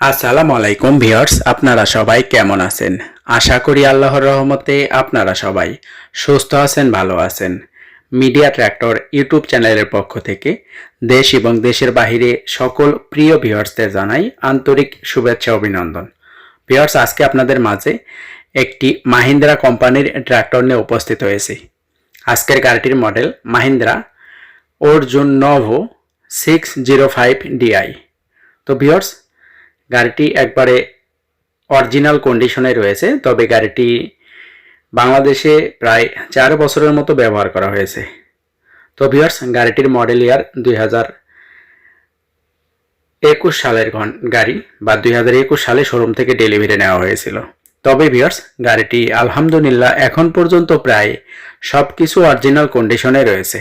আসসালামু আলাইকুম ভিউয়ার্স, আপনারা সবাই কেমন আছেন? আশা করি আল্লাহর রহমতে আপনারা সবাই সুস্থ আছেন, ভালো আছেন। মিডিয়া ট্র্যাক্টর ইউটিউব চ্যানেলের পক্ষ থেকে দেশ এবং দেশের বাহিরে সকল প্রিয় ভিউয়ার্সদের জানাই আন্তরিক শুভেচ্ছা, অভিনন্দন। ভিউয়ার্স, আজকে আপনাদের মাঝে একটি মাহিন্দ্রা কোম্পানির ট্র্যাক্টর নিয়ে উপস্থিত হয়েছি। আজকের গাড়িটির model Mahindra Arjun Novo six zero five DI তো ভিউয়ার্স গাড়িটি একবারে অরিজিনাল কন্ডিশনে রয়েছে, তবে গাড়িটি বাংলাদেশে প্রায় চার বছরের মতো ব্যবহার করা হয়েছে। তো ভিউয়ার্স গাড়িটির মডেল ইয়ার দুই হাজার একুশ সালের গাড়ি বা দুই হাজার একুশ সালে শোরুম থেকে ডেলিভারি নেওয়া হয়েছিল। তবে ভিউয়ার্স গাড়িটি আলহামদুলিল্লাহ এখন পর্যন্ত প্রায় সব কিছু অরিজিনাল কন্ডিশনে রয়েছে।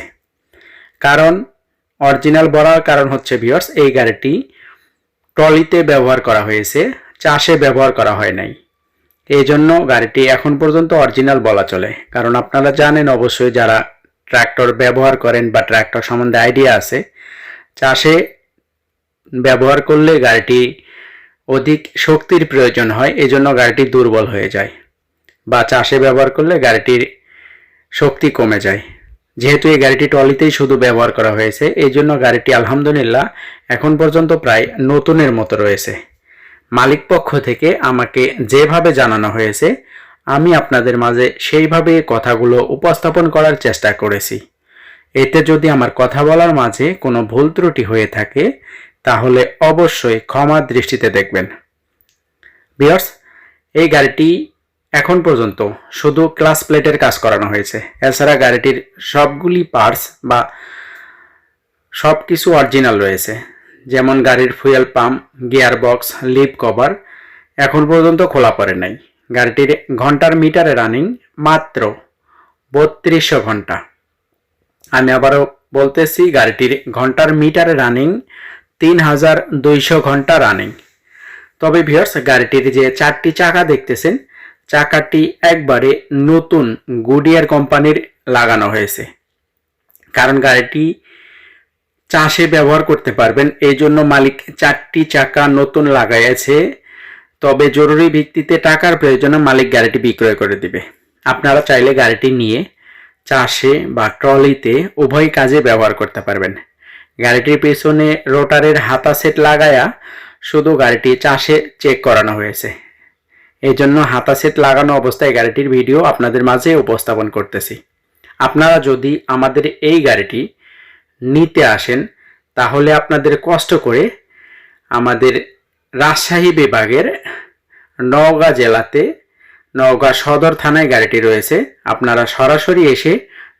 কারণ অরিজিনাল বলার কারণ হচ্ছে ভিউয়ার্স এই গাড়িটি ট্রলিতে ব্যবহার করা হয়েছে, চাষে ব্যবহার করা হয় নাই। এই জন্য গাড়িটি এখন পর্যন্ত অরিজিনাল বলা চলে। কারণ আপনারা জানেন অবশ্যই যারা ট্র্যাক্টর ব্যবহার করেন বা ট্র্যাক্টর সম্বন্ধে আইডিয়া আছে, চাষে ব্যবহার করলে গাড়িটি অধিক শক্তির প্রয়োজন হয়, এজন্য গাড়িটি দুর্বল হয়ে যায় বা চাষে ব্যবহার করলে গাড়িটির শক্তি কমে যায়। যেহেতু এই গাড়িটি ট্রলিতেই শুধু ব্যবহার করা হয়েছে, এই জন্য গাড়িটি আলহামদুলিল্লাহ এখন পর্যন্ত প্রায় নতুনের মতো রয়েছে। মালিক পক্ষ থেকে আমাকে যেভাবে জানানো হয়েছে, আমি আপনাদের মাঝে সেইভাবে কথাগুলো উপস্থাপন করার চেষ্টা করেছি। এতে যদি আমার কথা বলার মাঝে কোনো ভুল ত্রুটি হয়ে থাকে, তাহলে অবশ্যই ক্ষমার দৃষ্টিতে দেখবেন। বিয়ার্স এই গাড়িটি এখন পর্যন্ত শুধু ক্লাস প্লেটের কাজ করানো হয়েছে। এছাড়া গাড়িটির সবগুলি পার্টস বা সব কিছু অরিজিনাল রয়েছে। যেমন গাড়ির fuel pump gear box lip cover এখন পর্যন্ত খোলা পড়ে নাই। গাড়িটির ঘণ্টার মিটারে রানিং মাত্র বত্রিশশো ঘণ্টা। আমি আবারও বলতেছি, গাড়িটির ঘণ্টার মিটারে রানিং তিন হাজার দুইশো ঘণ্টা রানিং। তবে ভিউয়ার্স, গাড়িটির যে চারটি চাকা দেখতেছেন চাকাটি একবারে নতুন গুডিয়ার কোম্পানির লাগানো হয়েছে। কারণ গাড়িটি চাষে ব্যবহার করতে পারবেন এই জন্য মালিক চারটি চাকা নতুন লাগাইছে তবে জরুরি ভিত্তিতে টাকার প্রয়োজনে মালিক গাড়িটি বিক্রয় করে দিবে। আপনারা চাইলে গাড়িটি নিয়ে চাষে বা ট্রলিতে উভয় কাজে ব্যবহার করতে পারবেন। গাড়িটির পেছনে রোটারের হাতা সেট লাগায়া শুধু গাড়িটি চাষে চেক করানো হয়েছে। এই জন্য হাতা সেট লাগানো অবস্থায় গাড়িটির ভিডিও আপনাদের মাঝে উপস্থাপন করতেছি। আপনারা যদি আমাদের এই গাড়িটি নিতে আসেন, তাহলে আপনাদের কষ্ট করে আমাদের রাজশাহী বিভাগের নওগাঁ জেলাতে, নওগাঁ সদর থানায় গাড়িটি রয়েছে। আপনারা সরাসরি এসে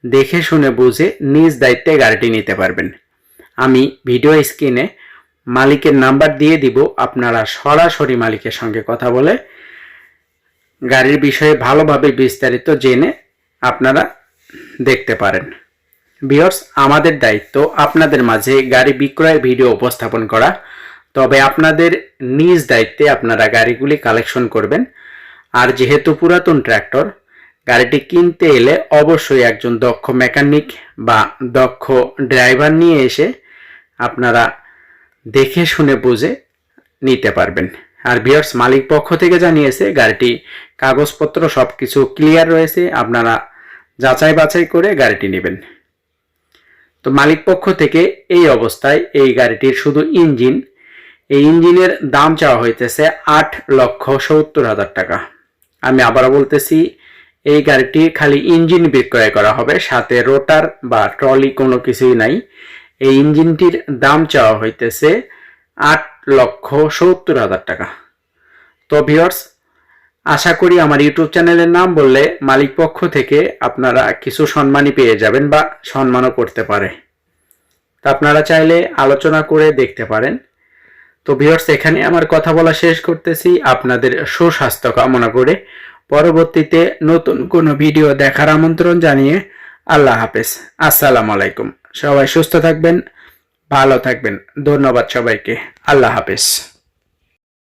দেখে শুনে বুঝে নিজ দায়িত্বে গাড়িটি নিতে পারবেন। আমি ভিডিও স্ক্রিনে মালিকের নাম্বার দিয়ে দিব। আপনারা সরাসরি মালিকের সঙ্গে কথা বলে গাড়ির বিষয়ে ভালোভাবে বিস্তারিত জেনে আপনারা দেখতে পারেন। বিয়র্স আমাদের দায়িত্ব আপনাদের মাঝে গাড়ি বিক্রয়ের ভিডিও উপস্থাপন করা। তবে আপনাদের নিজ দায়িত্বে আপনারা গাড়িগুলি কালেকশন করবেন। আর যেহেতু পুরাতন ট্র্যাক্টর, গাড়িটি কিনতে এলে অবশ্যই একজন দক্ষ মেকানিক বা দক্ষ ড্রাইভার নিয়ে এসে আপনারা দেখে শুনে বুঝে নিতে পারবেন। আর বিয়ার্স মালিক পক্ষ থেকে জানিয়েছে, গাড়িটি কাগজপত্র সব কিছু ক্লিয়ার রয়েছে, আপনারা যাচাই বাছাই করে গাড়িটি নেবেন। তো মালিক পক্ষ থেকে এই অবস্থায় এই গাড়িটির শুধু ইঞ্জিন, এই ইঞ্জিনের দাম চাওয়া হইতেছে আট লক্ষ সত্তর হাজার টাকা। আমি আবারও বলতেছি, এই গাড়িটি খালি ইঞ্জিন বিক্রয় করা হবে, সাথে রোটার বা ট্রলি কোনো কিছুই নাই। এই ইঞ্জিনটির দাম চাওয়া হইতেছে আট লক্ষ সত্তর হাজার টাকা। তো ভিওর্স আশা করি আমার ইউটিউব চ্যানেলের নাম বললে মালিক পক্ষ থেকে আপনারা কিছু সম্মানই পেয়ে যাবেন বা সম্মানও করতে পারে। তা আপনারা চাইলে আলোচনা করে দেখতে পারেন। তো ভিওর্স এখানে আমার কথা বলা শেষ করতেছি। আপনাদের সুস্বাস্থ্য কামনা করে পরবর্তীতে নতুন কোনো ভিডিও দেখার আমন্ত্রণ জানিয়ে আল্লাহ হাফেজ। আসসালামু আলাইকুম। সবাই সুস্থ থাকবেন। ভালো থাকবেন। ধন্যবাদ সবাইকে। আল্লাহ হাফেজ।